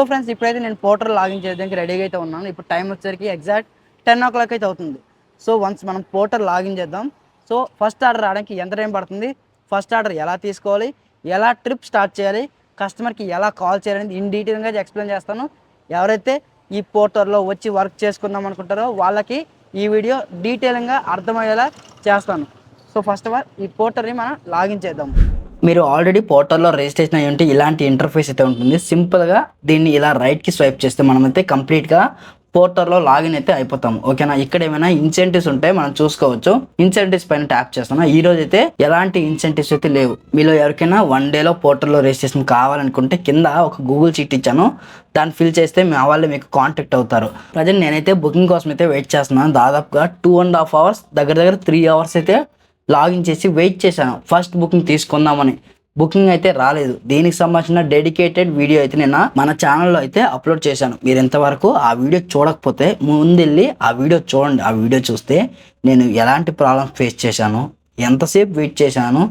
So friends ఇప్పుడైతే నేను portal login చేయడానికి రెడీగా అయితే ఉన్నాను. ఇప్పుడు టైం వచ్చేసరికి ఎగ్జాక్ట్ టెన్ ఓ క్లాక్ అయితే అవుతుంది. సో వన్స్ మనం పోర్టల్ లాగిన్ చేద్దాం. సో ఫస్ట్ ఆర్డర్ రావడానికి ఎంత టైం పడుతుంది? ఫస్ట్ ఆర్డర్ ఎలా తీసుకోవాలి? ఎలా ట్రిప్ స్టార్ట్ చేయాలి? కస్టమర్కి ఎలా కాల్ చేయాలని ఇన్ డీటెయిల్గా ఎక్స్ప్లెయిన్ చేస్తాను. ఎవరైతే ఈ పోర్టల్లో వచ్చి వర్క్ చేసుకుందాం అనుకుంటారో వాళ్ళకి ఈ వీడియో డీటెయిల్గా అర్థమయ్యేలా చేస్తాను. సో ఫస్ట్ ఆఫ్ ఆల్ ఈ పోర్టల్ని మనం లాగిన్ చేద్దాం. మీరు ఆల్రెడీ పోర్టల్లో రిజిస్ట్రేషన్ అయ్యి ఉంటే ఇలాంటి ఇంటర్ఫేస్ అయితే ఉంటుంది. సింపుల్గా దీన్ని ఇలా రైట్కి స్వైప్ చేస్తే మనమైతే కంప్లీట్గా పోర్టల్లో లాగిన్ అయితే అయిపోతాం ఓకేనా ఇక్కడ ఏమైనా ఇన్సెంటివ్స్ ఉంటే మనం చూసుకోవచ్చు. ఇన్సెంటివ్స్ పైన ట్యాప్ చేస్తాను ఈ రోజు అయితే ఎలాంటి ఇన్సెంటివ్స్ అయితే లేవు. మీలో ఎవరికైనా వన్ డేలో పోర్టల్లో రిజిస్ట్రేషన్ కావాలనుకుంటే కింద ఒక గూగుల్ షీట్ ఇచ్చాను. దాన్ని ఫిల్ చేస్తే మా వాళ్ళు మీకు కాంటాక్ట్ అవుతారు. ప్రజెంట్ నేనైతే బుకింగ్ కోసం అయితే వెయిట్ చేస్తున్నాను. దాదాపుగా టూ అండ్ హాఫ్ అవర్స్ దగ్గర దగ్గర త్రీ అవర్స్ అయితే లాగిన్ చేసి వెయిట్ చేశాను. ఫస్ట్ బుకింగ్ తీసుకుందామని. బుకింగ్ అయితే రాలేదు. దీనికి సంబంధించిన డెడికేటెడ్ వీడియో అయితే నేను మన ఛానల్లో అయితే అప్లోడ్ చేశాను. మీరు ఎంతవరకు ఆ వీడియో చూడకపోతే ముందెళ్ళి ఆ వీడియో చూడండి. ఆ వీడియో చూస్తే నేను ఎలాంటి ప్రాబ్లమ్స్ ఫేస్ చేశాను ఎంతసేపు వెయిట్ చేశాను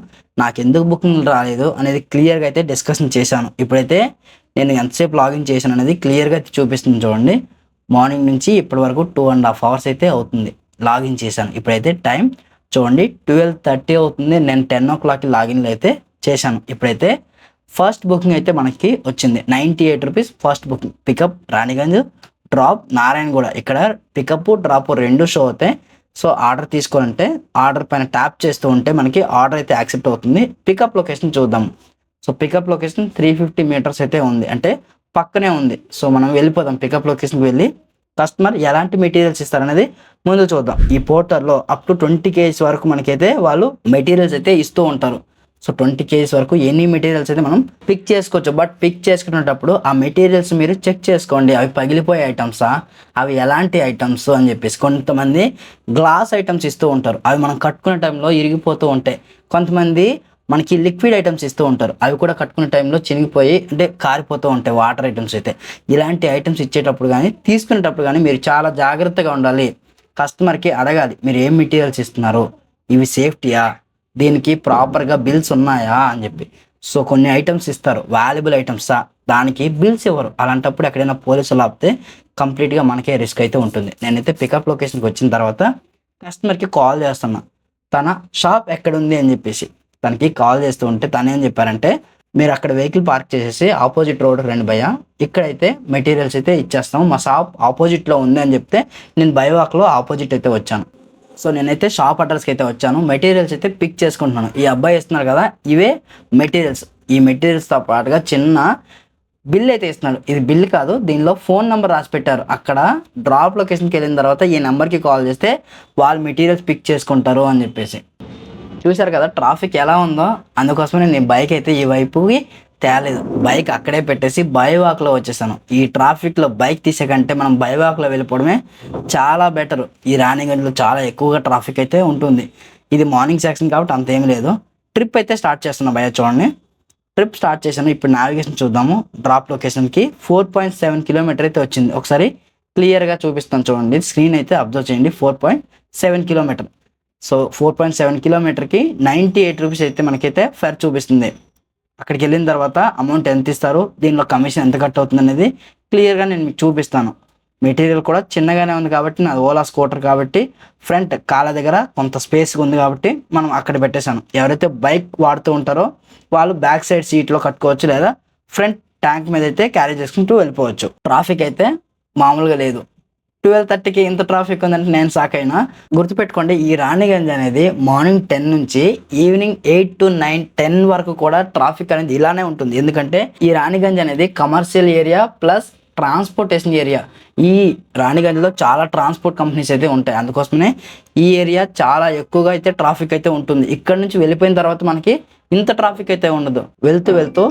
నాకు ఎందుకు బుకింగ్ రాలేదు అనేది క్లియర్గా అయితే డిస్కషన్ చేశాను. ఇప్పుడైతే నేను ఎంతసేపు లాగిన్ చేశాను అనేది క్లియర్గా అయితే చూపిస్తుంది చూడండి. మార్నింగ్ నుంచి ఇప్పటి వరకు టూ అండ్ హాఫ్ అవర్స్ అయితే అవుతుంది లాగిన్ చేశాను. ఇప్పుడైతే టైం చూడండి ట్వెల్వ్ థర్టీ అవుతుంది. నేను టెన్ ఓ క్లాక్కి లాగిన్ అయితే చేశాను. ఇప్పుడైతే ఫస్ట్ బుకింగ్ అయితే మనకి వచ్చింది. Ninety eight rupees first booking pickup Ranigunj drop Narayanguda ఇక్కడ పికప్ డ్రాప్ రెండు షో అవుతాయి. సో ఆర్డర్ తీసుకోవాలంటే ఆర్డర్ పైన ట్యాప్ చేస్తూ ఉంటే మనకి ఆర్డర్ అయితే యాక్సెప్ట్ అవుతుంది. పికప్ లొకేషన్ చూద్దాం. So pickup location three fifty metres అయితే ఉంది. అంటే పక్కనే ఉంది. సో మనం వెళ్ళిపోదాం. పికప్ లొకేషన్కి వెళ్ళి కస్టమర్ ఎలాంటి మెటీరియల్స్ ఇస్తారనేది ముందు చూద్దాం. ఈ పోర్టర్లో అప్ టు ట్వంటీ కేజీస్ వరకు మనకైతే వాళ్ళు మెటీరియల్స్ అయితే ఇస్తూ ఉంటారు. సో ట్వంటీ కేజీస్ వరకు ఎన్ని మెటీరియల్స్ అయితే మనం పిక్ చేసుకోవచ్చు. బట్ పిక్ చేసుకునేటప్పుడు ఆ మెటీరియల్స్ మీరు చెక్ చేసుకోండి. అవి పగిలిపోయే ఐటమ్సా అవి ఎలాంటి ఐటమ్స్ అని చెప్పేసి. కొంతమంది గ్లాస్ ఐటమ్స్ ఇస్తూ ఉంటారు. అవి మనం కట్టుకునే టైంలో ఇరిగిపోతూ ఉంటాయి. కొంతమంది మనకి లిక్విడ్ ఐటమ్స్ ఇస్తూ ఉంటారు. అవి కూడా కట్టుకునే టైంలో చినిగిపోయి అంటే కారిపోతూ ఉంటాయి వాటర్ ఐటమ్స్ అయితే. ఇలాంటి ఐటమ్స్ ఇచ్చేటప్పుడు కానీ తీసుకునేటప్పుడు కానీ మీరు చాలా జాగ్రత్తగా ఉండాలి. కస్టమర్కి అడగాలి మీరు ఏం మెటీరియల్స్ ఇస్తున్నారు? ఇవి సేఫ్టీయా? దీనికి ప్రాపర్గా బిల్స్ ఉన్నాయా? అని చెప్పి. సో కొన్ని ఐటమ్స్ ఇస్తారు. వాల్యుబుల్ ఐటమ్సా? దానికి బిల్స్ ఇవ్వరు. అలాంటప్పుడు ఎక్కడైనా పోలీసులు ఆపితే కంప్లీట్గా మనకే రిస్క్ అయితే ఉంటుంది. నేనైతే పికప్ లొకేషన్కి వచ్చిన తర్వాత కస్టమర్కి కాల్ చేస్తున్నా. తన షాప్ ఎక్కడ ఉంది అని చెప్పేసి. తనకి కాల్ చేస్తూ ఉంటే తను ఏం చెప్పారంటే మీరు అక్కడ వెహికల్ పార్క్ చేసేసి ఆపోజిట్ రోడ్ రండి భయ్య. ఇక్కడైతే మెటీరియల్స్ అయితే ఇచ్చేస్తాం. మా షాప్ ఆపోజిట్లో ఉంది అని చెప్తే నేను బైవాక్లో ఆపోజిట్ అయితే వచ్చాను. సో నేనైతే షాప్ అడ్రస్కి అయితే వచ్చాను. మెటీరియల్స్ అయితే పిక్ చేసుకుంటున్నాను. ఈ అబ్బాయి ఇస్తున్నారు కదా ఇవే మెటీరియల్స్. ఈ మెటీరియల్స్తో పాటుగా చిన్న బిల్ అయితే ఇస్తున్నాడు. ఇది బిల్ కాదు దీనిలో ఫోన్ నెంబర్ రాసి పెట్టారు. అక్కడ డ్రాప్ లొకేషన్కి వెళ్ళిన తర్వాత ఈ నెంబర్కి కాల్ చేస్తే వాళ్ళు మెటీరియల్స్ పిక్ చేసుకుంటారు అని చెప్పేసి. చూశారు కదా ట్రాఫిక్ ఎలా ఉందో. అందుకోసమే నేను బైక్ అయితే ఈ వైపుకి తేలేదు. బైక్ అక్కడే పెట్టేసి బైవాక్లో వచ్చేసాను. ఈ ట్రాఫిక్లో బైక్ తీసే కంటే మనం బైవాక్లో వెళ్ళిపోవడమే చాలా బెటర్. ఈ రాణిగంజ్లో చాలా ఎక్కువగా ట్రాఫిక్ అయితే ఉంటుంది. ఇది మార్నింగ్ సెక్షన్ కాబట్టి అంతేం లేదు. ట్రిప్ అయితే స్టార్ట్ చేస్తున్నా భయ చూడండి. ట్రిప్ స్టార్ట్ చేశాను. ఇప్పుడు నావిగేషన్ చూద్దాము. డ్రాప్ లొకేషన్కి ఫోర్ పాయింట్ సెవెన్ కిలోమీటర్ అయితే వచ్చింది. ఒకసారి క్లియర్గా చూపిస్తాను చూడండి. స్క్రీన్ అయితే అబ్జర్వ్ చేయండి. Four point seven kilometre. So four point seven కిలోమీటర్కి నైంటీ ఎయిట్ రూపీస్ అయితే మనకైతే ఫర్ చూపిస్తుంది. అక్కడికి వెళ్ళిన తర్వాత అమౌంట్ ఎంత ఇస్తారు దీనిలో కమిషన్ ఎంత కట్ అవుతుంది అనేది క్లియర్గా నేను మీకు చూపిస్తాను. మెటీరియల్ కూడా చిన్నగానే ఉంది కాబట్టి నాది ఓలా స్కూటర్ కాబట్టి ఫ్రంట్ కాళ్ళ దగ్గర కొంత స్పేస్ ఉంది కాబట్టి మనం అక్కడ పెట్టేశాను. ఎవరైతే బైక్ వాడుతూ ఉంటారో వాళ్ళు బ్యాక్ సైడ్ సీట్లో కట్టుకోవచ్చు లేదా ఫ్రంట్ ట్యాంక్ మీద అయితే క్యారీ చేసుకుంటూ వెళ్ళిపోవచ్చు. ట్రాఫిక్ అయితే మామూలుగా లేదు. ట్వెల్వ్ థర్టీకి ఇంత ట్రాఫిక్ ఉందంటే నేను షాక్ అయినా గుర్తుపెట్టుకోండి ఈ రాణిగంజ్ అనేది మార్నింగ్ టెన్ నుంచి evening eight to nine ten వరకు కూడా ట్రాఫిక్ అనేది ఇలానే ఉంటుంది. ఎందుకంటే ఈ రాణిగంజ్ అనేది commercial area plus transportation area ఈ రాణిగంజ్లో చాలా ట్రాన్స్పోర్ట్ కంపెనీస్ అయితే ఉంటాయి. అందుకోసమే ఈ ఏరియా చాలా ఎక్కువగా అయితే ట్రాఫిక్ అయితే ఉంటుంది. ఇక్కడ నుంచి వెళ్ళిపోయిన తర్వాత మనకి ఇంత ట్రాఫిక్ అయితే ఉండదు. వెళ్తూ వెళ్తూ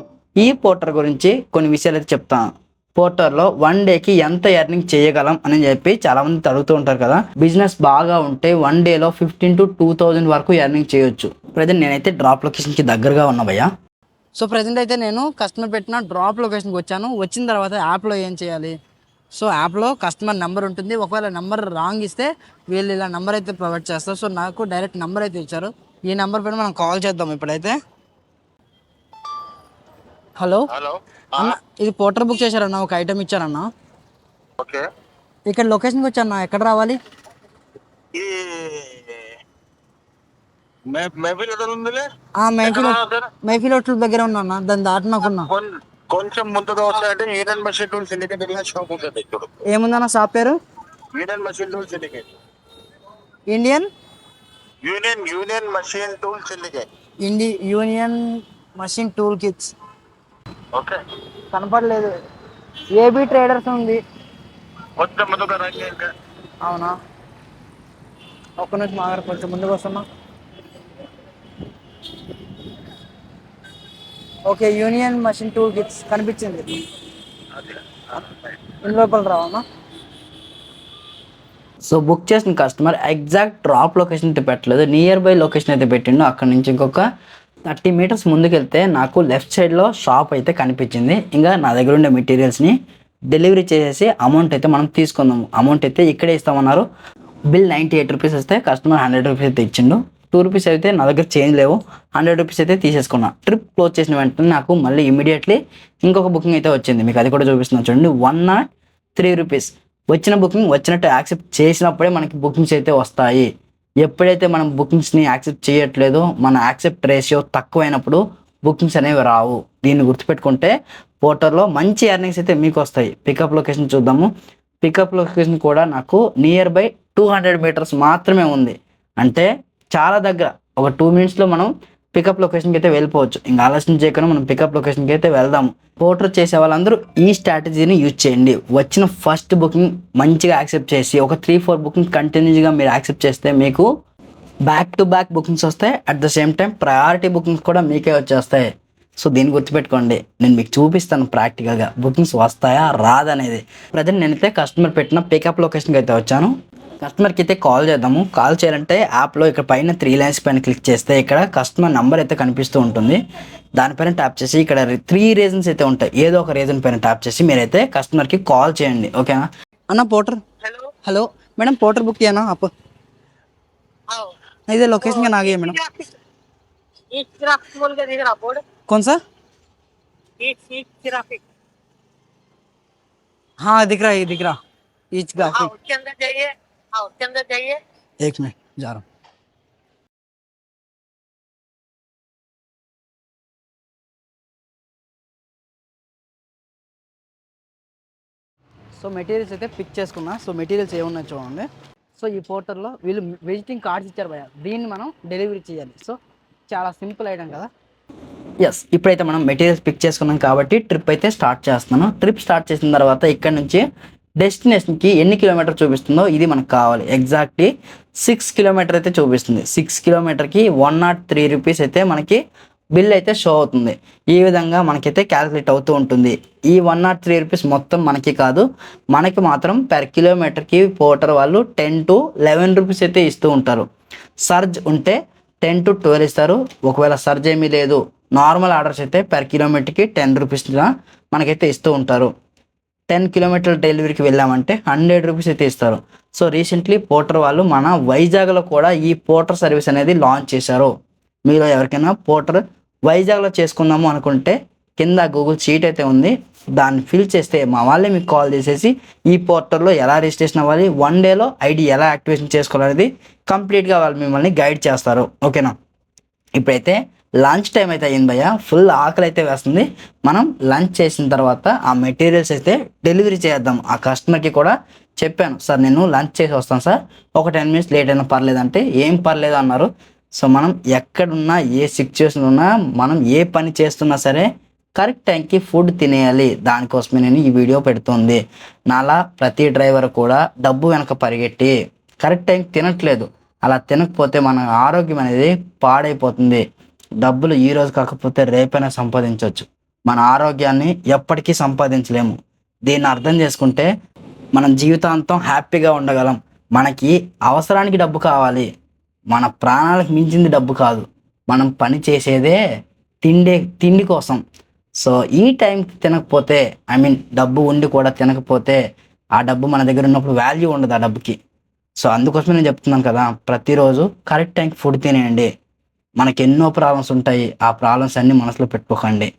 ఈ పోర్టర్ గురించి కొన్ని విషయాలు అయితే చెప్తాను. పోర్టర్లో వన్ డేకి ఎంత ఎర్నింగ్ చేయగలం అని చెప్పి చాలా మంది అడుగుతూ ఉంటారు కదా. బిజినెస్ బాగా ఉంటే వన్ డేలో ఫిఫ్టీన్ టు టూ థౌజండ్ వరకు ఎర్నింగ్ చేయొచ్చు. ప్రజెంట్ నేనైతే డ్రాప్ లొకేషన్కి దగ్గరగా ఉన్నా భయ్యా. సో ప్రజెంట్ అయితే నేను కస్టమర్ పెట్టిన డ్రాప్ లొకేషన్కి వచ్చాను. వచ్చిన తర్వాత యాప్లో ఏం చేయాలి? సో యాప్లో కస్టమర్ నెంబర్ ఉంటుంది. ఒకవేళ నెంబర్ రాంగ్ ఇస్తే వీళ్ళు ఇలా నెంబర్ అయితే ప్రొవైడ్ చేస్తారు. సో నాకు డైరెక్ట్ నెంబర్ అయితే ఇచ్చారు. ఈ నెంబర్ పైన మనం కాల్ చేద్దాం ఇప్పుడైతే. హలో? హలో? ఇది పోర్టర్ బుక్ చేశారన్న ఒక ఐటమ్ ఇచ్చారన్న. ఓకే. ఇక్కడ లొకేషన్కి వచ్చారన్న ఎక్కడ రావాలి? మైఫిల్ హోటల్ దగ్గర ఉన్నా దాన్ని దాటినాకున్నా. కొన్- కొంచెం ముందుగా వస్తాయంటే Eden machine tool syndicate shop ఉంటుంది ఇప్పుడు ఏముందన్న షాప్ పేరు? Eden machine tool syndicate. Indian? Union union machine tool syndicate. ఇండి union machine tool kits. Okay. కనపడలేదు. ఏబీ ట్రేడర్స్ ఉంది. అవునా? ఒక్క నిమిషం ఆగరు కొంచెం ముందుకు వస్తున్నా. Okay union machine tool kits కనిపించింది. ఇన్ని లోపల రావమ్మా. సో బుక్ చేసిన కస్టమర్ ఎగ్జాక్ట్ డ్రాప్ లొకేషన్ అయితే పెట్టలేదు. నియర్ బై లొకేషన్ అయితే పెట్టిండు. అక్కడ నుంచి ఇంకొక థర్టీ మీటర్స్ ముందుకెళ్తే నాకు లెఫ్ట్ సైడ్లో షాప్ అయితే కనిపించింది. ఇంకా నా దగ్గర ఉండే మెటీరియల్స్ని డెలివరీ చేసేసి అమౌంట్ అయితే మనం తీసుకుందాము. అమౌంట్ అయితే ఇక్కడే ఇస్తామన్నారు. బిల్ నైంటీ ఎయిట్ రూపీస్ వస్తే కస్టమర్ హండ్రెడ్ రూపీస్ అయితే ఇచ్చిండు. టూ రూపీస్ అయితే నా దగ్గర చేంజ్ లేవు. హండ్రెడ్ రూపీస్ అయితే తీసేసుకున్నా. ట్రిప్ క్లోజ్ చేసిన వెంటనే నాకు మళ్ళీ ఇమీడియట్లీ ఇంకొక బుకింగ్ అయితే వచ్చింది. మీకు అది కూడా చూపిస్తున్నాను చూడండి. One nought three rupees. వచ్చిన బుకింగ్ వచ్చినట్టు యాక్సెప్ట్ చేసినప్పుడే మనకి బుకింగ్స్ అయితే వస్తాయి. ఎప్పుడైతే మనం బుకింగ్స్ని యాక్సెప్ట్ చేయట్లేదో మన యాక్సెప్ట్ రేషియో తక్కువైనప్పుడు బుకింగ్స్ అనేవి రావు. దీన్ని గుర్తుపెట్టుకుంటే పోర్టర్లో మంచి ఎర్నింగ్స్ అయితే మీకు వస్తాయి పికప్ లొకేషన్ చూద్దాము. పికప్ లొకేషన్ కూడా నాకు near by two hundred metres మాత్రమే ఉంది. అంటే చాలా దగ్గర ఒక టూ మినిట్స్లో మనం పికప్ లొకేషన్కి అయితే వెళ్ళిపోవచ్చు. ఇంకా ఆలోచన చేయకుండా మనం పికప్ లొకేషన్కి అయితే వెళ్దాము. పోర్టర్ చేసే వాళ్ళందరూ ఈ స్ట్రాటజీని యూజ్ చేయండి. వచ్చిన ఫస్ట్ బుకింగ్ మంచిగా యాక్సెప్ట్ చేసి ఒక త్రీ ఫోర్ బుకింగ్ కంటిన్యూస్గా మీరు యాక్సెప్ట్ చేస్తే మీకు బ్యాక్ టు బ్యాక్ బుకింగ్స్ వస్తాయి. At the same time priority bookings కూడా మీకే వచ్చేస్తాయి. సో దీన్ని గుర్తుపెట్టుకోండి. నేను మీకు చూపిస్తాను ప్రాక్టికల్గా బుకింగ్స్ వస్తాయా? రాదనేది. ప్రజెంట్ నేనైతే కస్టమర్ పెట్టిన పికప్ లొకేషన్కి అయితే వచ్చాను. కస్టమర్కి అయితే కాల్ చేద్దాము కాల్ చేయాలంటే యాప్లో ఇక్కడ పైన త్రీ లైన్స్ పైన క్లిక్ చేస్తే ఇక్కడ కస్టమర్ నెంబర్ అయితే కనిపిస్తూ ఉంటుంది దానిపైన ట్యాప్ చేసి ఇక్కడ త్రీ రీజన్స్ అయితే ఉంటాయి ఏదో ఒక రీజన్ పైన ట్యాప్ చేసి మీరైతే కస్టమర్కి కాల్ చేయండి ఓకేనా అన్న Porter hello hello madam Porter book చేయనా అప్ आओ ఇదే లొకేషన్ का नागे मैडम एक ट्रैफिक बोल के दिख रहा बोर्ड कौन सा एक सीट ट्रैफिक हाँ दिख रहा है ये दिख रहा ईच आओ ग्राफिक उसके अंदर जाइए आओ उसके अंदर जाइए एक मिनट जा रहा हूँ సో మెటీరియల్స్ అయితే పిక్ చేసుకున్నా సో మెటీరియల్స్ ఏమున్నాయి చూడండి సో ఈ పోర్టర్లో వీళ్ళు విజిటింగ్ కార్డ్స్ ఇచ్చారు భయ దీన్ని మనం డెలివరీ చేయాలి సో చాలా సింపుల్ ఐటమ్ కదా ఎస్ ఇప్పుడైతే మనం మెటీరియల్స్ పిక్ చేసుకున్నాం కాబట్టి ట్రిప్ అయితే స్టార్ట్ చేస్తున్నాను ట్రిప్ స్టార్ట్ చేసిన తర్వాత ఇక్కడ నుంచి డెస్టినేషన్కి ఎన్ని కిలోమీటర్ చూపిస్తుందో ఇది మనకు కావాలి. ఎగ్జాక్ట్లీ సిక్స్ కిలోమీటర్ అయితే చూపిస్తుంది. సిక్స్ కిలోమీటర్కి వన్ నాట్ త్రీ రూపీస్ అయితే మనకి బిల్ అయితే షో అవుతుంది. ఈ విధంగా మనకైతే క్యాలిక్యులేట్ అవుతూ ఉంటుంది. ఈ వన్ నాట్ త్రీ రూపీస్ మొత్తం మనకి కాదు. మనకి మాత్రం పెర్ కిలోమీటర్కి పోటర్ వాళ్ళు టెన్ టు లెవెన్ రూపీస్ అయితే ఇస్తూ ఉంటారు. సర్జ్ ఉంటే టెన్ టు ట్వెల్వ్ ఇస్తారు. ఒకవేళ సర్జ్ ఏమీ లేదు. నార్మల్ ఆర్డర్స్ అయితే పెర్ కిలోమీటర్కి టెన్ రూపీస్ మనకైతే ఇస్తూ ఉంటారు. టెన్ కిలోమీటర్ల డెలివరీకి వెళ్ళామంటే హండ్రెడ్ రూపీస్ అయితే ఇస్తారు. సో రీసెంట్లీ పోర్టర్ వాళ్ళు మన వైజాగ్లో కూడా ఈ పోర్టర్ సర్వీస్ అనేది లాంచ్ చేశారు. మీరు ఎవరికైనా పోర్టర్ వైజాగ్లో చేసుకుందాము అనుకుంటే కింద గూగుల్ షీట్ అయితే ఉంది. దాన్ని ఫిల్ చేస్తే మా వాళ్ళే మీకు కాల్ చేసేసి ఈ పోర్టల్లో ఎలా రిజిస్ట్రేషన్ అవ్వాలి వన్ డేలో ఐడి ఎలా యాక్టివేషన్ చేసుకోవాలనేది కంప్లీట్గా వాళ్ళు మిమ్మల్ని గైడ్ చేస్తారు. ఓకేనా? ఇప్పుడైతే లంచ్ టైం అయితే అయ్యింది భయ్య. ఫుల్ ఆకలి అయితే వేస్తుంది. మనం లంచ్ చేసిన తర్వాత ఆ మెటీరియల్స్ అయితే డెలివరీ చేద్దాం. ఆ కస్టమర్కి కూడా చెప్పాను సార్ నేను లంచ్ చేసి వస్తాను సార్. ఒక టెన్ మినిట్స్ లేట్ అయినా పర్లేదు అంటే ఏం పర్లేదు అన్నారు. సో మనం ఎక్కడున్నా ఏ సిచ్యువేషన్ ఉన్నా మనం ఏ పని చేస్తున్నా సరే కరెక్ట్ టైంకి ఫుడ్ తినేయాలి. దానికోసమే నేను ఈ వీడియో పెడుతుంది. నాలా ప్రతి డ్రైవర్ కూడా డబ్బు వెనక పరిగెట్టి కరెక్ట్ టైంకి తినట్లేదు. అలా తినకపోతే మన ఆరోగ్యం అనేది పాడైపోతుంది. డబ్బులు ఈ రోజు కాకపోతే రేపైనా సంపాదించవచ్చు. మన ఆరోగ్యాన్ని ఎప్పటికీ సంపాదించలేము. దీన్ని అర్థం చేసుకుంటే మనం జీవితాంతం హ్యాపీగా ఉండగలం. మనకి అవసరానికి డబ్బు కావాలి. మన ప్రాణాలకు మించింది డబ్బు కాదు. మనం పని చేసేదే తిండి తిండి కోసం. సో ఈ టైంకి తినకపోతే ఐ మీన్ డబ్బు ఉండి కూడా తినకపోతే ఆ డబ్బు మన దగ్గర ఉన్నప్పుడు వాల్యూ ఉండదు ఆ డబ్బుకి. సో అందుకోసమే నేను చెప్తున్నాను కదా ప్రతిరోజు కరెక్ట్ టైంకి ఫుడ్ తినేయండి. మనకి ఎన్నో ప్రాబ్లమ్స్ ఉంటాయి. ఆ ప్రాబ్లమ్స్ అన్ని మనసులో పెట్టుకోకండి.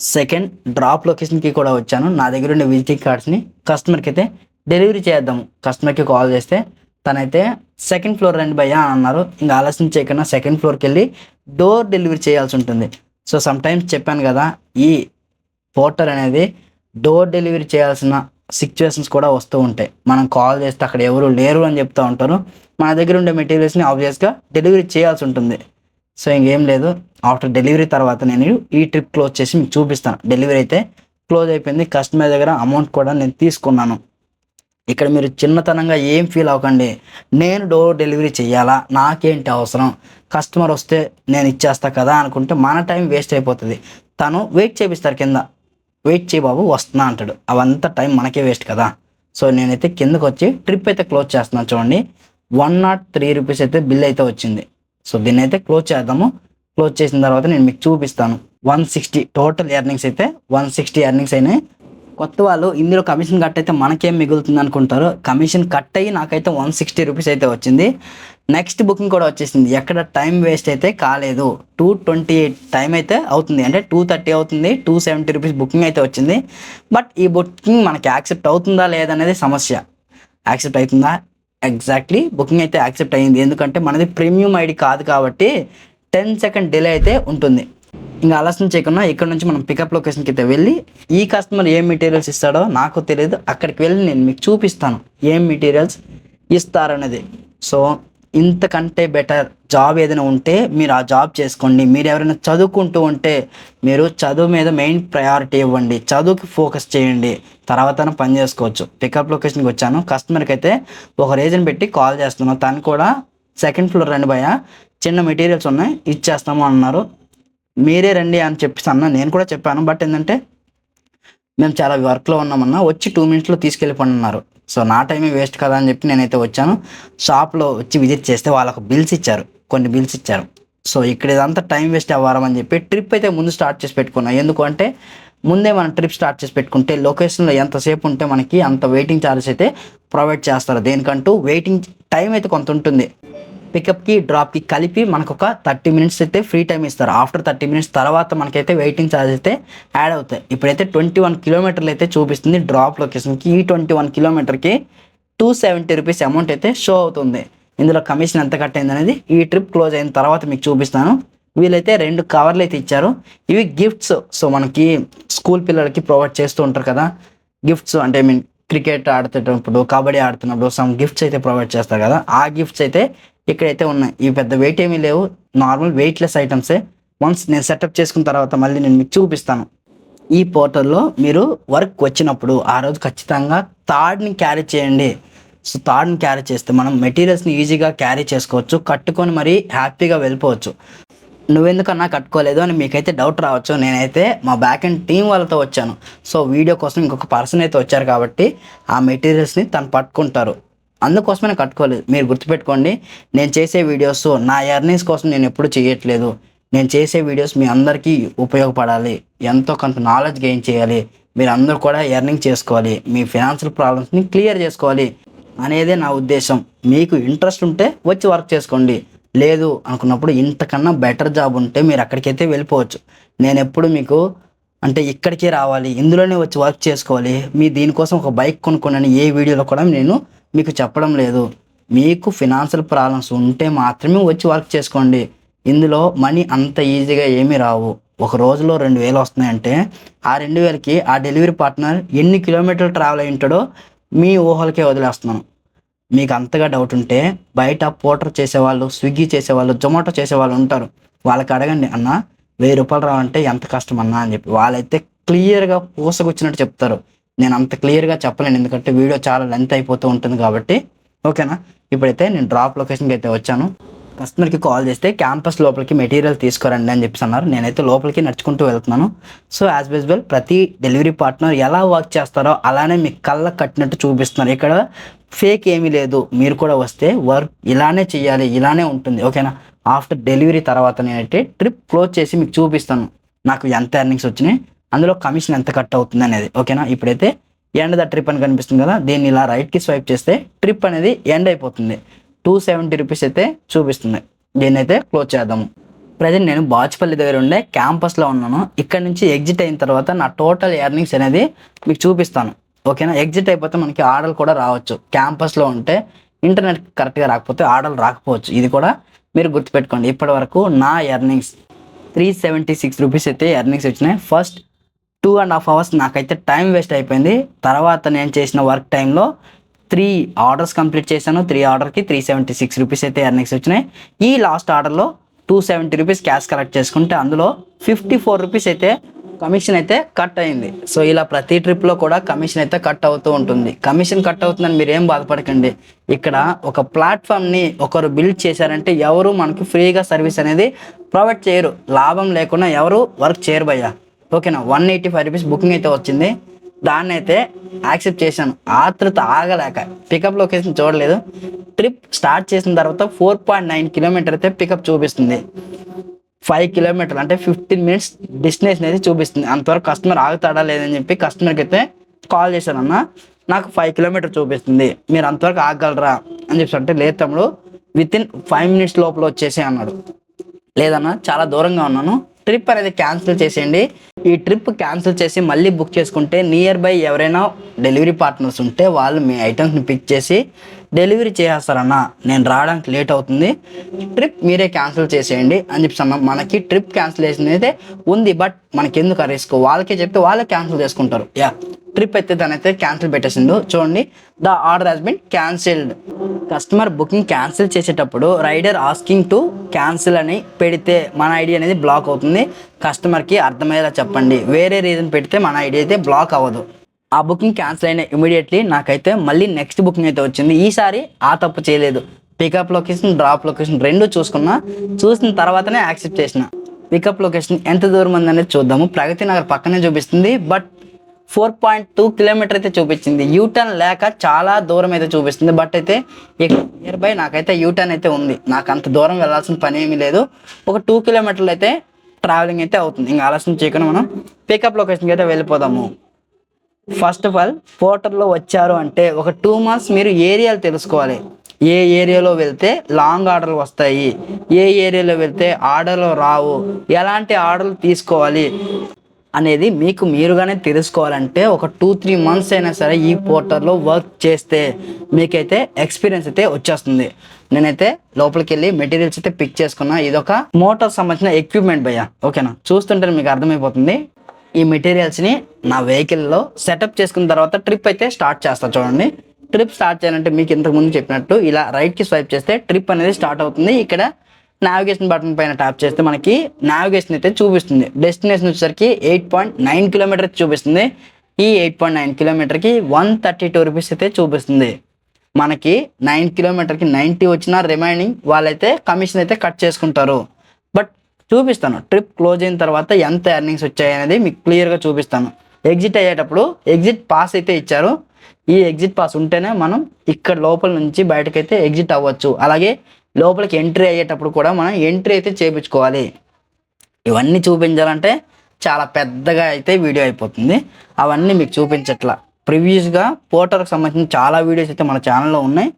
సెకండ్ డ్రాప్ లొకేషన్కి కూడా వచ్చాను. నా దగ్గర ఉండే విజిటింగ్ కార్డ్స్ని కస్టమర్కి అయితే డెలివరీ చేద్దాము కస్టమర్కి కాల్ చేస్తే తనైతే సెకండ్ ఫ్లోర్ రండి భయ్యా అని అన్నారు. ఇంకా ఆలస్యం చేయకుండా సెకండ్ ఫ్లోర్కి వెళ్ళి డోర్ డెలివరీ చేయాల్సి ఉంటుంది. సో సమ్ టైమ్స్ చెప్పాను కదా ఈ పోర్టర్ అనేది డోర్ డెలివరీ చేయాల్సిన సిచ్యువేషన్స్ కూడా వస్తూ ఉంటాయి. మనం కాల్ చేస్తే అక్కడ ఎవరు లేరు అని చెప్తూ ఉంటారు. మన దగ్గర ఉండే మెటీరియల్స్ని ఆబ్వియస్గా డెలివరీ చేయాల్సి ఉంటుంది. సో ఇంకేం లేదు. ఆఫ్టర్ డెలివరీ తర్వాత నేను ఈ ట్రిప్ క్లోజ్ చేసి మీకు చూపిస్తాను. డెలివరీ అయితే క్లోజ్ అయిపోయింది. కస్టమర్ దగ్గర అమౌంట్ కూడా నేను తీసుకున్నాను. ఇక్కడ మీరు చిన్నతనంగా ఏం ఫీల్ అవ్వకండి. నేను డోర్ డెలివరీ చేయాలా? నాకేంటి అవసరం? కస్టమర్ వస్తే నేను ఇచ్చేస్తా కదా అనుకుంటే మన టైం వేస్ట్ అయిపోతుంది. తను వెయిట్ చేపిస్తారు కింద. వెయిట్ చేయి బాబు వస్తున్నా అంటాడు. అవంతా టైం మనకే వేస్ట్ కదా. సో నేనైతే కిందకు వచ్చి ట్రిప్ అయితే క్లోజ్ చేస్తున్నాను చూడండి. వన్ నాట్ త్రీ రూపీస్ అయితే బిల్ అయితే వచ్చింది. సో దీన్ని అయితే క్లోజ్ చేద్దాము. క్లోజ్ చేసిన తర్వాత నేను మీకు చూపిస్తాను. వన్ సిక్స్టీ టోటల్ ఎర్నింగ్స్ అయితే వన్ సిక్స్టీ ఎర్నింగ్స్ అయినాయి. కొత్త వాళ్ళు ఇందులో కమిషన్ కట్ అయితే మనకేం మిగులుతుంది అనుకుంటారు? కమిషన్ కట్ అయ్యి నాకైతే వన్ సిక్స్టీ రూపీస్ అయితే వచ్చింది. నెక్స్ట్ బుకింగ్ కూడా వచ్చేసింది. ఎక్కడ టైం వేస్ట్ అయితే కాలేదు. టూ ట్వంటీ ఎయిట్ టైం అయితే అవుతుంది. అంటే టూ థర్టీ అవుతుంది. టూ సెవెంటీ రూపీస్ బుకింగ్ అయితే వచ్చింది. బట్ ఈ బుకింగ్ మనకి యాక్సెప్ట్ అవుతుందా లేదనేది సమస్య. యాక్సెప్ట్ అవుతుందా? ఎగ్జాక్ట్లీ బుకింగ్ అయితే యాక్సెప్ట్ అయ్యింది. ఎందుకంటే మనది ప్రీమియం ఐడి కాదు కాబట్టి టెన్ సెకండ్ డిలే అయితే ఉంటుంది. ఇంకా ఆలస్యం చేయకుండా ఇక్కడ నుంచి మనం పికప్ లొకేషన్కి అయితే వెళ్ళి ఈ కస్టమర్ ఏం మెటీరియల్స్ ఇస్తాడో నాకు తెలియదు. అక్కడికి వెళ్ళి నేను మీకు చూపిస్తాను. ఏం మెటీరియల్స్ ఇస్తారనేది. సో ఇంతకంటే బెటర్ జాబ్ ఏదైనా ఉంటే మీరు ఆ జాబ్ చేసుకోండి. మీరు ఎవరైనా చదువుకుంటూ ఉంటే మీరు చదువు మీద మెయిన్ ప్రయారిటీ ఇవ్వండి. చదువుకి ఫోకస్ చేయండి. తర్వాత పని చేసుకోవచ్చు. పికప్ లొకేషన్కి వచ్చాను. కస్టమర్కి అయితే ఒక రీజన్ పెట్టి కాల్ చేస్తున్నాను తను కూడా సెకండ్ ఫ్లోర్ రండి భయ చిన్న మెటీరియల్స్ ఉన్నాయి. ఇచ్చేస్తాము అన్నారు. మీరే రండి అని చెప్పేసి అన్న. నేను కూడా చెప్పాను. బట్ ఏంటంటే మేము చాలా వర్క్లో ఉన్నామన్నా. వచ్చి టూ మినిట్స్లో తీసుకెళ్ళిపోండి అన్నారు. సో నా టైమే వేస్ట్ కదా అని చెప్పి నేనైతే వచ్చాను. షాప్లో వచ్చి విజిట్ చేస్తే వాళ్ళకు బిల్స్ ఇచ్చారు. కొన్ని బిల్స్ ఇచ్చారు. సో ఇక్కడ ఇదంతా టైం వేస్ట్ అవ్వాలని చెప్పి ట్రిప్ అయితే ముందు స్టార్ట్ చేసి పెట్టుకున్నాను ఎందుకంటే ముందే మనం ట్రిప్ స్టార్ట్ చేసి పెట్టుకుంటే లొకేషన్లో ఎంతసేపు ఉంటే మనకి అంత వెయిటింగ్ ఛార్జెస్ అయితే ప్రొవైడ్ చేస్తారు. దేనికంటూ వెయిటింగ్ టైం అయితే కొంత ఉంటుంది. పికప్కి డ్రాప్కి కలిపి మనకు ఒక థర్టీ మినిట్స్ అయితే ఫ్రీ టైం ఇస్తారు. ఆఫ్టర్ థర్టీ మినిట్స్ తర్వాత మనకైతే వెయిటింగ్ ఛార్జ్ అయితే యాడ్ అవుతాయి. ఇప్పుడైతే ట్వంటీ వన్ కిలోమీటర్లు అయితే చూపిస్తుంది డ్రాప్ లొకేషన్కి ఈ ట్వంటీ వన్ కిలోమీటర్కి టూ సెవెంటీ రూపీస్ అమౌంట్ అయితే షో అవుతుంది. ఇందులో కమిషన్ ఎంత కట్ అయింది అనేది ఈ ట్రిప్ క్లోజ్ అయిన తర్వాత మీకు చూపిస్తాను. వీళ్ళైతే రెండు కవర్లు అయితే ఇచ్చారు. ఇవి గిఫ్ట్స్ సో మనకి స్కూల్ పిల్లలకి ప్రొవైడ్ చేస్తూ ఉంటారు కదా. గిఫ్ట్స్ అంటే ఐ మీన్ క్రికెట్ ఆడుతున్నప్పుడు కబడ్డీ ఆడుతున్నప్పుడు సమ్ గిఫ్ట్స్ అయితే ప్రొవైడ్ చేస్తారు కదా. ఆ గిఫ్ట్స్ అయితే ఇక్కడైతే ఉన్నాయి ఇవి పెద్ద వెయిట్ ఏమీ లేవు. నార్మల్ వెయిట్లెస్ ఐటమ్సే వన్స్ నేను సెటప్ చేసుకున్న తర్వాత మళ్ళీ నేను మీకు చూపిస్తాను. ఈ పోర్టల్లో మీరు వర్క్ వచ్చినప్పుడు ఆ రోజు ఖచ్చితంగా థాడ్ని క్యారీ చేయండి. సో థాడ్ని క్యారీ చేస్తే మనం మెటీరియల్స్ని ఈజీగా క్యారీ చేసుకోవచ్చు. కట్టుకొని మరీ హ్యాపీగా వెళ్ళిపోవచ్చు. నువ్వెందుకన్నా కట్టుకోలేదు అని మీకైతే డౌట్ రావచ్చు. నేనైతే మా బ్యాక్ అండ్ టీం వాళ్ళతో వచ్చాను. సో వీడియో కోసం ఇంకొక పర్సన్ అయితే వచ్చారు కాబట్టి ఆ మెటీరియల్స్ని తను పట్టుకుంటారు. అందుకోసమే కట్టుకోలేదు. మీరు గుర్తుపెట్టుకోండి నేను చేసే వీడియోస్ నా ఎర్నింగ్స్ కోసం నేను ఎప్పుడు చేయట్లేదు. నేను చేసే వీడియోస్ మీ అందరికీ ఉపయోగపడాలి. ఎంతో కొంత నాలెడ్జ్ గెయిన్ చేయాలి. మీరు అందరూ కూడా ఎర్నింగ్ చేసుకోవాలి. మీ ఫినాన్షియల్ ప్రాబ్లమ్స్ని క్లియర్ చేసుకోవాలి అనేదే నా ఉద్దేశం. మీకు ఇంట్రెస్ట్ ఉంటే వచ్చి వర్క్ చేసుకోండి. లేదు అనుకున్నప్పుడు ఇంతకన్నా బెటర్ జాబ్ ఉంటే మీరు అక్కడికైతే వెళ్ళిపోవచ్చు. నేను ఎప్పుడు మీకు అంటే ఇక్కడికే రావాలి. ఇందులోనే వచ్చి వర్క్ చేసుకోవాలి. మీ దీనికోసం ఒక బైక్ కొనుక్కోనని ఏ వీడియోలో కూడా నేను మీకు చెప్పడం లేదు. మీకు ఫినాన్షియల్ ప్రాబ్లమ్స్ ఉంటే మాత్రమే వచ్చి వర్క్ చేసుకోండి. ఇందులో మనీ అంత ఈజీగా ఏమీ రావు. ఒక రోజులో రెండు వేలు వస్తున్నాయంటే ఆ రెండు వేలకి ఆ డెలివరీ పార్ట్నర్ ఎన్ని కిలోమీటర్లు ట్రావెల్ అయి ఉంటాడో మీ ఊహలకే వదిలేస్తున్నాను. మీకు అంతగా డౌట్ ఉంటే బయట పోటర్ చేసేవాళ్ళు స్విగ్గీ చేసేవాళ్ళు జొమాటో చేసేవాళ్ళు ఉంటారు. వాళ్ళకి అడగండి అన్న వెయ్యి రూపాయలు రావాలంటే ఎంత కష్టం అన్నా? అని చెప్పి. వాళ్ళైతే క్లియర్గా పూసకొచ్చినట్టు చెప్తారు. నేను అంత క్లియర్గా చెప్పలేను ఎందుకంటే వీడియో చాలా లెంత్ అయిపోతూ ఉంటుంది కాబట్టి. ఓకేనా ఇప్పుడైతే నేను డ్రాప్ లొకేషన్కి అయితే వచ్చాను. కస్టమర్కి కాల్ చేస్తే క్యాంపస్ లోపలికి మెటీరియల్ తీసుకురండి అని చెప్పి అన్నారు. నేనైతే లోపలికి నడుచుకుంటూ వెళ్తున్నాను. సో యాజ్ యూజువల్ ప్రతి డెలివరీ పార్ట్నర్ ఎలా వర్క్ చేస్తారో అలానే మీ కళ్ళ కట్టినట్టు చూపిస్తున్నారు. ఇక్కడ ఫేక్ ఏమీ లేదు. మీరు కూడా వస్తే వర్క్ ఇలానే చేయాలి ఇలానే ఉంటుంది. ఓకేనా ఆఫ్టర్ డెలివరీ తర్వాత నేనైతే ట్రిప్ క్లోజ్ చేసి మీకు చూపిస్తాను. నాకు ఎంత ఎర్నింగ్స్ వచ్చినాయి? అందులో కమిషన్ ఎంత కట్ అవుతుంది అనేది ఓకేనా? ఇప్పుడైతే ఎండ్ ద ట్రిప్ అని కనిపిస్తుంది కదా దీన్ని ఇలా రైట్కి స్వైప్ చేస్తే ట్రిప్ అనేది ఎండ్ అయిపోతుంది. టూ సెవెంటీ రూపీస్ అయితే చూపిస్తుంది. దీన్ని అయితే క్లోజ్ చేద్దాము ప్రజెంట్ నేను బాచుపల్లి దగ్గర ఉండే క్యాంపస్లో ఉన్నాను. ఇక్కడ నుంచి ఎగ్జిట్ అయిన తర్వాత నా టోటల్ ఎర్నింగ్స్ అనేది మీకు చూపిస్తాను. ఓకేనా? ఎగ్జిట్ అయిపోతే మనకి ఆర్డర్లు కూడా రావచ్చు. క్యాంపస్లో ఉంటే ఇంటర్నెట్ కరెక్ట్గా రాకపోతే ఆర్డర్లు రాకపోవచ్చు. ఇది కూడా మీరు గుర్తుపెట్టుకోండి. ఇప్పటి వరకు నా earnings three seventy six rupees అయితే ఎర్నింగ్స్ వచ్చినాయి. First two and half hours నాకైతే టైం వేస్ట్ అయిపోయింది. తర్వాత నేను చేసిన వర్క్ టైంలో త్రీ ఆర్డర్స్ కంప్లీట్ చేశాను. త్రీ ఆర్డర్కి త్రీ సెవెంటీ సిక్స్ రూపీస్ అయితే ఎర్నింగ్స్ వచ్చినాయి. ఈ లాస్ట్ ఆర్డర్లో two seventy rupees cash collect చేసుకుంటే అందులో ఫిఫ్టీ ఫోర్ రూపీస్ అయితే కమిషన్ అయితే కట్ అయింది. సో ఇలా ప్రతి ట్రిప్లో కూడా కమిషన్ అయితే కట్ అవుతూ ఉంటుంది. కమిషన్ కట్ అవుతుందని మీరు ఏం బాధపడకండి. ఇక్కడ ఒక ప్లాట్ఫామ్ని ఒకరు బిల్డ్ చేశారంటే ఎవరు మనకి ఫ్రీగా సర్వీస్ అనేది ప్రొవైడ్ చేయరు. లాభం లేకుండా ఎవరు వర్క్ చేయరు భయ్యా. ఓకేనా one eighty five rupees booking అయితే వచ్చింది. దాన్ని అయితే యాక్సెప్ట్ చేశాను. ఆతృత ఆగలేక పికప్ లొకేషన్ చూడలేదు. ట్రిప్ స్టార్ట్ చేసిన తర్వాత ఫోర్ పాయింట్ నైన్ కిలోమీటర్ అయితే పికప్ చూపిస్తుంది. ఫైవ్ కిలోమీటర్ అంటే ఫిఫ్టీన్ మినిట్స్ డెస్టినేషన్ అయితే చూపిస్తుంది. అంతవరకు కస్టమర్ ఆగుతాడా లేదని చెప్పి కస్టమర్కి అయితే కాల్ చేశానన్న నాకు ఫైవ్ కిలోమీటర్ చూపిస్తుంది. మీరు అంతవరకు ఆగగలరా అని చెప్పి అంటే లేదు తమ్ముడు విత్ ఇన్ ఫైవ్ మినిట్స్ లోపల వచ్చేసి అన్నాడు. లేదన్నా చాలా దూరంగా ఉన్నాను. ట్రిప్ అనేది క్యాన్సిల్ చేసేయండి. ఈ ట్రిప్ క్యాన్సిల్ చేసి మళ్ళీ బుక్ చేసుకుంటే నియర్ బై ఎవరైనా డెలివరీ పార్ట్నర్స్ ఉంటే వాళ్ళు మీ ఐటమ్స్ని పిక్ చేసి డెలివరీ చేసేస్తారన్న నేను రావడానికి లేట్ అవుతుంది. ట్రిప్ మీరే క్యాన్సిల్ చేసేయండి అని చెప్పి అన్నాం మనకి ట్రిప్ క్యాన్సిలేషన్ అయితే ఉంది. బట్ మనకి ఎందుకు ఆ రిస్క్? వాళ్ళకే చెప్తే వాళ్ళే క్యాన్సిల్ చేసుకుంటారు. యా. ట్రిప్ అయితే దాని అయితే క్యాన్సిల్ పెట్టేసిండు. చూడండి the order has been cancelled customer booking cancel చేసేటప్పుడు రైడర్ ఆస్కింగ్ టు క్యాన్సిల్ అని పెడితే మన ఐడి అనేది బ్లాక్ అవుతుంది. కస్టమర్కి అర్థమయ్యేలా చెప్పండి. వేరే రీజన్ పెడితే మన ఐడి అయితే బ్లాక్ అవ్వదు. ఆ బుకింగ్ క్యాన్సిల్ అయిన ఇమీడియట్లీ నాకైతే మళ్ళీ నెక్స్ట్ బుకింగ్ అయితే వచ్చింది. ఈసారి ఆ తప్పు చేయలేదు. పికప్ లొకేషన్ డ్రాప్ లొకేషన్ రెండు చూసుకున్నా. చూసిన తర్వాతనే యాక్సెప్ట్ చేసిన. పికప్ లొకేషన్ ఎంత దూరం ఉంది అనేది చూద్దాము. ప్రగతి నగర్ పక్కనే చూపిస్తుంది. But four point two kilometre అయితే చూపించింది. యూటర్న్ లేక చాలా దూరం అయితే చూపిస్తుంది. బట్ అయితే నియర్ బై నాకైతే యూటర్న్ అయితే ఉంది. నాకు అంత దూరం వెళ్ళాల్సిన పని ఏమీ లేదు. ఒక టూ కిలోమీటర్లు అయితే ట్రావెలింగ్ అయితే అవుతుంది. ఇంకా ఆలస్యం చేయకుండా మనం పికప్ లొకేషన్కి అయితే వెళ్ళిపోదాము. ఫస్ట్ ఆఫ్ ఆల్ పోర్టర్లో వచ్చారు అంటే ఒక టూ మంత్స్ మీరు ఏరియాలు తెలుసుకోవాలి. ఏ ఏరియాలో వెళ్తే లాంగ్ ఆర్డర్లు వస్తాయి. ఏ ఏరియాలో వెళ్తే ఆర్డర్లు రావు. ఎలాంటి ఆర్డర్లు తీసుకోవాలి. అనేది మీకు మీరుగానే తెలుసుకోవాలంటే ఒక టూ త్రీ మంత్స్ అయినా సరే ఈ పోర్టర్లో వర్క్ చేస్తే మీకైతే ఎక్స్పీరియన్స్ అయితే వచ్చేస్తుంది. నేనైతే లోపలికి వెళ్ళి మెటీరియల్స్ అయితే పిక్ చేసుకున్నా. ఇదొక మోటార్ సంబంధించిన ఎక్విప్మెంట్ భయ్య. ఓకేనా చూస్తుంటే మీకు అర్థమైపోతుంది. ఈ మెటీరియల్స్ని నా వెహికల్లో సెటప్ చేసుకున్న తర్వాత ట్రిప్ అయితే స్టార్ట్ చేస్తాను చూడండి. ట్రిప్ స్టార్ట్ చేయాలంటే మీకు ఇంతకుముందు చెప్పినట్టు ఇలా రైట్కి స్వైప్ చేస్తే ట్రిప్ అనేది స్టార్ట్ అవుతుంది. ఇక్కడ నావిగేషన్ బటన్ పైన ట్యాప్ చేస్తే మనకి నావిగేషన్ అయితే చూపిస్తుంది. డెస్టినేషన్ వచ్చేసరికి ఎయిట్ పాయింట్ నైన్ కిలోమీటర్ చూపిస్తుంది. ఈ ఎయిట్ పాయింట్ నైన్ కిలోమీటర్కి వన్ థర్టీ టూ రూపీస్ అయితే చూపిస్తుంది. మనకి నైన్ కిలోమీటర్కి నైంటీ వచ్చిన రిమైనింగ్ వాళ్ళైతే కమిషన్ అయితే కట్ చేసుకుంటారు. బట్ చూపిస్తాను. ట్రిప్ క్లోజ్ అయిన తర్వాత ఎంత ఎర్నింగ్స్ వచ్చాయి అనేది మీకు క్లియర్గా చూపిస్తాను. ఎగ్జిట్ అయ్యేటప్పుడు ఎగ్జిట్ పాస్ అయితే ఇచ్చారు. ఈ ఎగ్జిట్ పాస్ ఉంటేనే మనం ఇక్కడ లోపల నుంచి బయటకైతే ఎగ్జిట్ అవ్వచ్చు. అలాగే లోపలికి ఎంట్రీ అయ్యేటప్పుడు కూడా మనం ఎంట్రీ అయితే చేయించుకోవాలి ఇవన్నీ చూపించాలంటే చాలా పెద్దగా అయితే వీడియో అయిపోతుంది. అవన్నీ మీకు చూపించట్లా. ప్రివ్యూస్గా పోర్టర్కి సంబంధించిన చాలా వీడియోస్ అయితే మన ఛానల్లో ఉన్నాయి.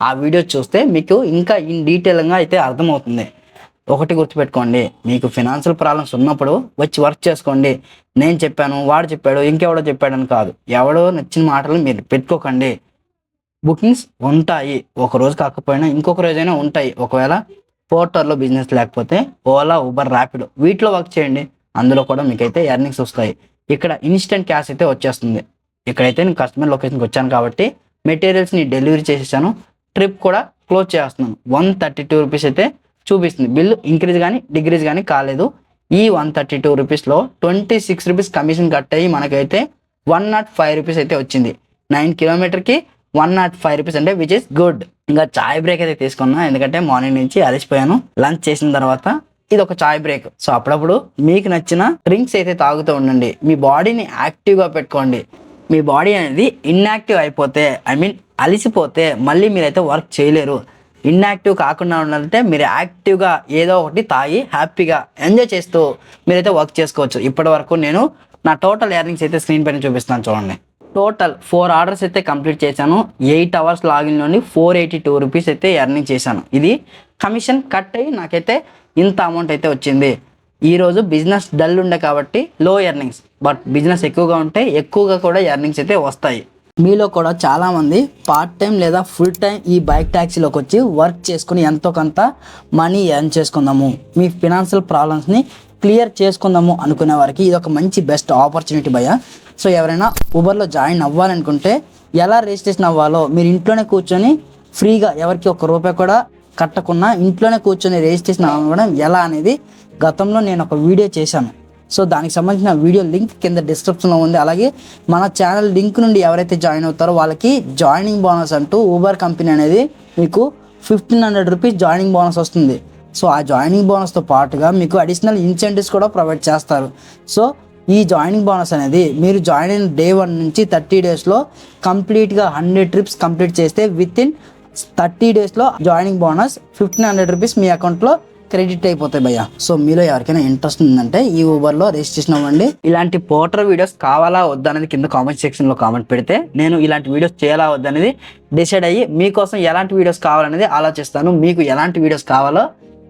ఆ వీడియోస్ చూస్తే మీకు ఇంకా ఇన్ డీటెయిల్గా అయితే అర్థమవుతుంది. ఒకటి గుర్తుపెట్టుకోండి మీకు ఫినాన్షియల్ ప్రాబ్లమ్స్ ఉన్నప్పుడు వచ్చి వర్క్ చేసుకోండి. నేను చెప్పాను వాడు చెప్పాడు ఇంకెవడో చెప్పాడని కాదు. ఎవడో నచ్చిన మాటలు మీరు పెట్టుకోకండి. బుకింగ్స్ ఉంటాయి. ఒక రోజు కాకపోయినా ఇంకొక రోజైనా ఉంటాయి. ఒకవేళ పోర్టర్లో బిజినెస్ లేకపోతే ఓలా ఉబర్ ర్యాపిడో వీటిలో వర్క్ చేయండి. అందులో కూడా మీకైతే ఎర్నింగ్స్ వస్తాయి. ఇక్కడ ఇన్స్టెంట్ క్యాష్ అయితే వచ్చేస్తుంది. ఇక్కడైతే నేను కస్టమర్ లొకేషన్కి వచ్చాను కాబట్టి మెటీరియల్స్ని డెలివరీ చేసేసాను. ట్రిప్ కూడా క్లోజ్ చేస్తున్నాను. వన్ థర్టీ టూ రూపీస్ అయితే చూపిస్తుంది. బిల్లు ఇంక్రీజ్ కానీ డిగ్రీజ్ కానీ కాలేదు. ఈ వన్ థర్టీ టూ రూపీస్లో twenty six rupees commission cut అయ్యి మనకైతే వన్ నాట్ ఫైవ్ రూపీస్ అయితే వచ్చింది. నైన్ కిలోమీటర్కి వన్ నాట్ ఫైవ్ రూపీస్ అంటే విచ్ ఇస్ గుడ్ ఇంకా చాయ్ బ్రేక్ అయితే తీసుకున్నా ఎందుకంటే మార్నింగ్ నుంచి అలసిపోయాను. లంచ్ చేసిన తర్వాత ఇది ఒక చాయ్ బ్రేక్ సో అప్పుడప్పుడు మీకు నచ్చిన డ్రింక్స్ అయితే తాగుతూ ఉండండి. మీ బాడీని యాక్టివ్గా పెట్టుకోండి. మీ బాడీ అనేది ఇన్యాక్టివ్ అయిపోతే ఐ మీన్ అలిసిపోతే మళ్ళీ మీరైతే వర్క్ చేయలేరు. ఇన్యాక్టివ్ కాకుండా ఉండాలంటే మీరు యాక్టివ్గా ఏదో ఒకటి తాగి హ్యాపీగా ఎంజాయ్ చేస్తూ మీరైతే వర్క్ చేసుకోవచ్చు. ఇప్పటి వరకు నేను నా టోటల్ ఎర్నింగ్స్ అయితే స్క్రీన్ పైన చూపిస్తాను చూడండి. టోటల్ ఫోర్ ఆర్డర్స్ అయితే కంప్లీట్ చేశాను. ఎయిట్ అవర్స్ లాగిన్లోని ఫోర్ ఎయిటీ టూ రూపీస్ అయితే ఎర్నింగ్ చేశాను. ఇది కమిషన్ కట్ అయ్యి నాకైతే ఇంత అమౌంట్ అయితే వచ్చింది. ఈరోజు బిజినెస్ డల్ ఉండే కాబట్టి లో ఎర్నింగ్స్ బట్ బిజినెస్ ఎక్కువగా ఉంటే ఎక్కువగా కూడా ఎర్నింగ్స్ అయితే వస్తాయి. మీలో కూడా చాలామంది పార్ట్ టైం లేదా ఫుల్ టైం ఈ బైక్ ట్యాక్సీలోకి వచ్చి వర్క్ చేసుకుని ఎంతో కొంత మనీ ఎర్న్ చేసుకుందాము. మీ ఫినాన్షియల్ ప్రాబ్లమ్స్ని క్లియర్ చేసుకుందాము అనుకునే వారికి ఇది ఒక మంచి బెస్ట్ ఆపర్చునిటీ భయ సో ఎవరైనా ఊబర్లో జాయిన్ అవ్వాలనుకుంటే ఎలా రిజిస్ట్రేషన్ అవ్వాలో మీరు ఇంట్లోనే కూర్చొని ఫ్రీగా ఎవరికి ఒక రూపాయి కూడా కట్టకుండా ఇంట్లోనే కూర్చొని రిజిస్ట్రేషన్ అవ్వడం ఎలా అనేది గతంలో నేను ఒక వీడియో చేశాను. సో దానికి సంబంధించిన వీడియో లింక్ కింద డిస్క్రిప్షన్లో ఉంది. అలాగే మన ఛానల్ లింక్ నుండి ఎవరైతే జాయిన్ అవుతారో వాళ్ళకి జాయినింగ్ బోనస్ అంటూ ఊబర్ కంపెనీ అనేది మీకు fifteen hundred rupees joining bonus వస్తుంది. సో ఆ జాయినింగ్ బోనస్తో పాటుగా మీకు అడిషనల్ ఇన్సెంటివ్స్ కూడా ప్రొవైడ్ చేస్తారు. సో ఈ జాయినింగ్ బోనస్ అనేది మీరు జాయిన్ అయిన డే వన్ నుంచి థర్టీ డేస్లో కంప్లీట్గా హండ్రెడ్ ట్రిప్స్ కంప్లీట్ చేస్తే విత్ ఇన్ థర్టీ డేస్లో joining bonus fifteen hundred rupees మీ అకౌంట్లో క్రెడిట్ అయిపోతాయి భయ్య. సో మీలో ఎవరికైనా ఇంట్రెస్ట్ ఉందంటే ఈ ఊబర్లో రిజిస్ట్రేషన్ అవ్వండి. ఇలాంటి పోటర్ వీడియోస్ కావాలా వద్దా అనేది కింద కామెంట్ సెక్షన్లో కామెంట్ పెడితే నేను ఇలాంటి వీడియోస్ చేయాలా వద్దనేది డిసైడ్ అయ్యి మీకోసం ఎలాంటి వీడియోస్ కావాలనేది ఆలోచిస్తాను. మీకు ఎలాంటి వీడియోస్ కావాలో